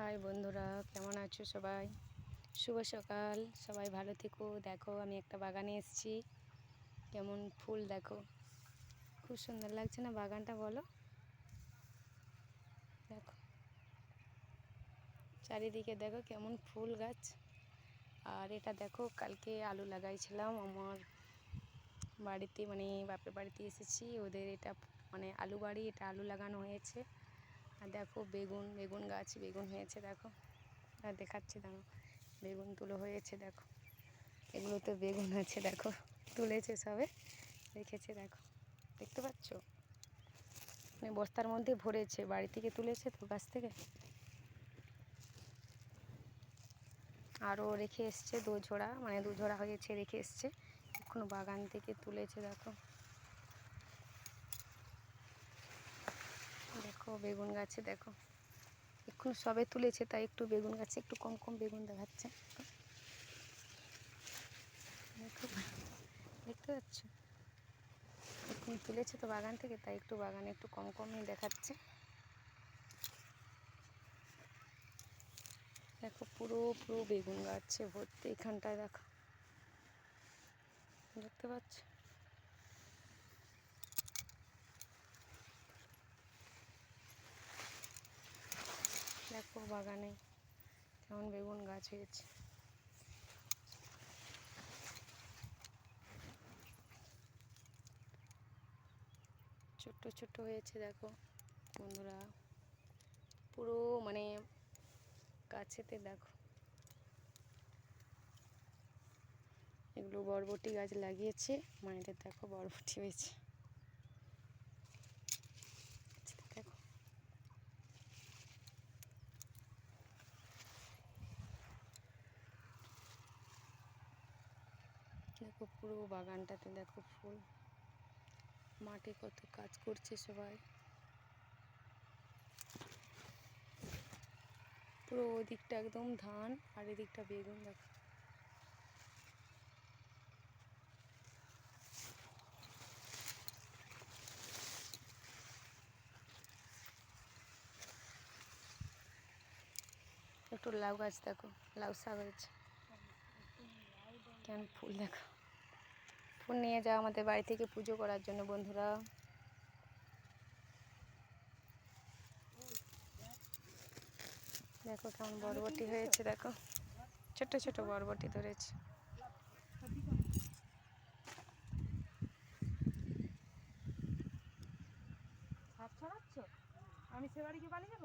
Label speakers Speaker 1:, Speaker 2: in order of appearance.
Speaker 1: High বন্ধুরা, কেমন আছো সবাই? শুভ সকাল, সবাই ভালো থেকো। দেখো, আমি একটা বাগানে এসেছি। কেমন ফুল দেখো। খুব সুন্দর লাগছে না বাগানটা, বলো? দেখো। চারিদিকে দেখো কেমন ফুল গাছ। আর এটা দেখো, কালকে আলু লাগাইছিলাম। আমার বাড়িতে মানে বাপের বাড়িতে এসেছি। ওদের এটা মানে আলু বাড়ি, এটা আলু লাগানো হয়েছে। আর দেখো বেগুন বেগুন গাছ, বেগুন হয়েছে, দেখো। আর দেখাচ্ছি দেখো বেগুন তুলো হয়েছে, দেখো। এগুলো তো বেগুন আছে, দেখো। তুলেছে সবে, রেখেছে, দেখো। দেখতে পাচ্ছ? মানে বস্তার মধ্যে ভরেছে। বাড়ি থেকে তুলেছে তো, গাছ থেকে? আরও রেখে এসছে দু ঝোড়া মানে দু ঝোড়া হয়েছে, রেখে এসছে। এখনও বাগান থেকে তুলেছে, দেখো। দেখো, বেগুন গাছে দেখো। এখন সবে তুলেছে, তাই একটু বেগুন গাছে একটু কম কম বেগুন দেখাচ্ছে। দেখো, দেখতে পাচ্ছ? এখন তুলেছে তো বাগান থেকে, তাই একটু বাগানে একটু কম কমই দেখাচ্ছে। দেখো, পুরো পুরো বেগুন গাছে ভর্তি এখানটায়, দেখো। দেখতে পাচ্ছ দেখো বাগানে। কেমন বেগুন গাছ হয়েছে। ছোট্ট ছোট্ট হয়েছে, দেখো। বন্ধুরা, পুরো মানে গাছেতে দেখো। এগুলো বরবটি গাছ লাগিয়েছে, মায়েদের দেখো বরবটি হয়েছে। দেখো পুরো বাগানটাতে দেখো ফুল। মাঠে কত কাজ করছে সবাই। পুরো ওদিকটা একদম ধান আর এদিকটা বেগুন দেখো। একটু লাউ গাছ দেখো, লাউ শাক হয়েছে। কেন ফুল দেখো। ফুল নিয়ে যাও আমাদের বাড়ি থেকে পুজো করার জন্য, বন্ধুরা। দেখো কেমন বরবটি হয়েছে, দেখো। ছোট ছোট বরবটি ধরেছে।
Speaker 2: আমি সে বাড়ি গিয়ে পালিয়ে যাব